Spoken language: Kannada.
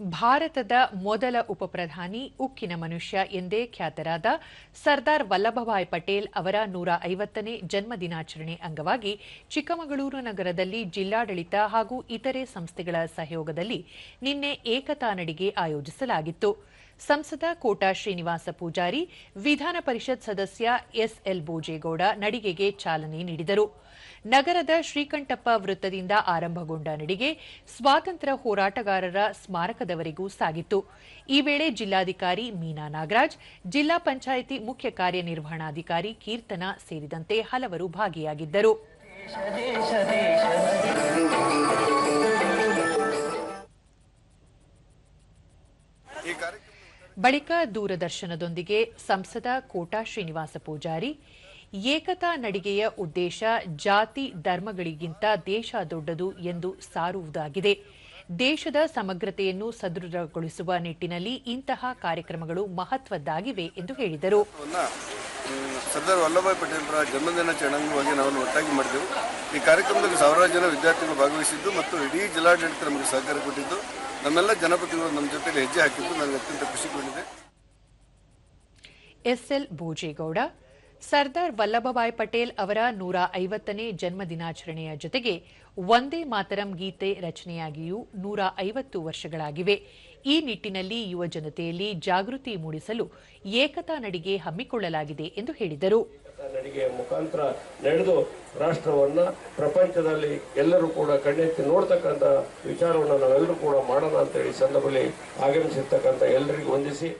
ಭಾರತದ ಮೊದಲ ಉಪಪ್ರಧಾನಿ ಉಕ್ಕಿನ ಮನುಷ್ಯ ಎಂದೇ ಖ್ಯಾತರಾದ ಸರ್ದಾರ್ ವಲ್ಲಭಭಾಯ್ ಪಟೇಲ್ ಅವರ ನೂರ ಐವತ್ತನೇ ಜನ್ಮದಿನಾಚರಣೆ ಅಂಗವಾಗಿ ಚಿಕ್ಕಮಗಳೂರು ನಗರದಲ್ಲಿ ಜಿಲ್ಲಾಡಳಿತ ಹಾಗೂ ಇತರೆ ಸಂಸ್ಥೆಗಳ ಸಹಯೋಗದಲ್ಲಿ ನಿನ್ನೆ ಏಕತಾ ನಡಿಗೆ ಆಯೋಜಿಸಲಾಗಿತ್ತು. ಸಂಸದ ಕೋಟಾ ಶ್ರೀನಿವಾಸ ಪೂಜಾರಿ, ವಿಧಾನ ಪರಿಷತ್ ಸದಸ್ಯ ಎಸ್ಎಲ್ ಬೋಜೇಗೌಡ ನಡಿಗೆಗೆ ಚಾಲನೆ ನೀಡಿದರು. ನಗರದ ಶ್ರೀಕಂಠಪ್ಪ ವೃತ್ತದಿಂದ ಆರಂಭಗೊಂಡ ನಡಿಗೆ ಸ್ವಾತಂತ್ರ್ಯ ಹೋರಾಟಗಾರರ ಸ್ಮಾರಕದವರೆಗೂ ಸಾಗಿತ್ತು. ಈ ವೇಳೆ ಜಿಲ್ಲಾಧಿಕಾರಿ ಮೀನಾ ನಾಗರಾಜ್, ಜಿಲ್ಲಾ ಪಂಚಾಯಿತಿ ಮುಖ್ಯ ಕಾರ್ಯನಿರ್ವಹಣಾಧಿಕಾರಿ ಕೀರ್ತನ ಸೇರಿದಂತೆ ಹಲವರು ಭಾಗಿಯಾಗಿದ್ದರು. ಬಳಿಕ ದೂರದರ್ಶನದೊಂದಿಗೆ ಸಂಸದ ಕೋಟಾ ಶ್ರೀನಿವಾಸ ಪೂಜಾರಿ, ಏಕತಾ ನಡಿಗೆಯ ಉದ್ದೇಶ ಜಾತಿ ಧರ್ಮಗಳಿಗಿಂತ ದೇಶ ದೊಡ್ಡದು ಎಂದು ಸಾರುವುದಾಗಿದೆ. ದೇಶದ ಸಮಗ್ರತೆಯನ್ನು ಸದೃಢಗೊಳಿಸುವ ನಿಟ್ಟಿನಲ್ಲಿ ಇಂತಹ ಕಾರ್ಯಕ್ರಮಗಳು ಮಹತ್ವದ್ದಾಗಿವೆ ಎಂದು ಹೇಳಿದರು. ಸರ್ದಾರ್ ವಲ್ಲಭಾಯ್ ಪಟೇಲರ ಜನ್ಮದಿನಾಚರಣೆ ಅಂಗವಾಗಿ ನಾವು ಒಟ್ಟಾಗಿ ಮಾಡಿದೆವು. ಈ ಕಾರ್ಯಕ್ರಮದಲ್ಲಿ ಸಾವಿರಾರು ಜನ ವಿದ್ಯಾರ್ಥಿಗಳು ಭಾಗವಹಿಸಿದ್ದು ಮತ್ತು ಇಡೀ ಜಿಲ್ಲಾಡಳಿತ ನಮಗೆ ಸಹಕಾರ ಕೊಟ್ಟಿದ್ದು. ನಮ್ಮೆಲ್ಲ ಜನಪ್ರತಿನಿಧಿಗಳು ನಮ್ಮ ಜೊತೆಯಲ್ಲಿ ಹೆಜ್ಜೆ ಹಾಕಿದ್ದು ನನಗೆ ಅತ್ಯಂತ ಖುಷಿಗೊಂಡಿದೆ ಎಸ್ಎಲ್ ಭೋಜೇಗೌಡ ಸರ್ದಾರ್ ವಲ್ಲಭಭಾಯ್ ಪಟೇಲ್ ಅವರ ನೂರ ಐವತ್ತನೇ ಜನ್ಮ ದಿನಾಚರಣೆಯ ಜೊತೆಗೆ ಒಂದೇ ಮಾತರಂ ಗೀತೆ ರಚನೆಯಾಗಿಯೂ ನೂರ ಐವತ್ತು ವರ್ಷಗಳಾಗಿವೆ. ಈ ನಿಟ್ಟಿನಲ್ಲಿ ಯುವ ಜನತೆಯಲ್ಲಿ ಜಾಗೃತಿ ಮೂಡಿಸಲು ಏಕತಾ ನಡಿಗೆ ಹಮ್ಮಿಕೊಳ್ಳಲಾಗಿದೆ ಎಂದು ಹೇಳಿದರು. ನಡಿಗೆಯ ಮುಖಾಂತರ ನಡೆದು ರಾಷ್ಟ್ರವನ್ನ, ಪ್ರಪಂಚದಲ್ಲಿ ಎಲ್ಲರೂ ಕೂಡ ಕಣ್ಣೆತ್ತಿ ನೋಡ್ತಕ್ಕಂಥ ವಿಚಾರವನ್ನು ನಾವೆಲ್ಲರೂ ಕೂಡ ಮಾಡೋಣ ಅಂತ ಹೇಳಿ ಸಂದರ್ಭದಲ್ಲಿ ಆಗಮಿಸಿರ್ತಕ್ಕಂಥ ಎಲ್ಲರಿಗೂ ವಂದಿಸಿ.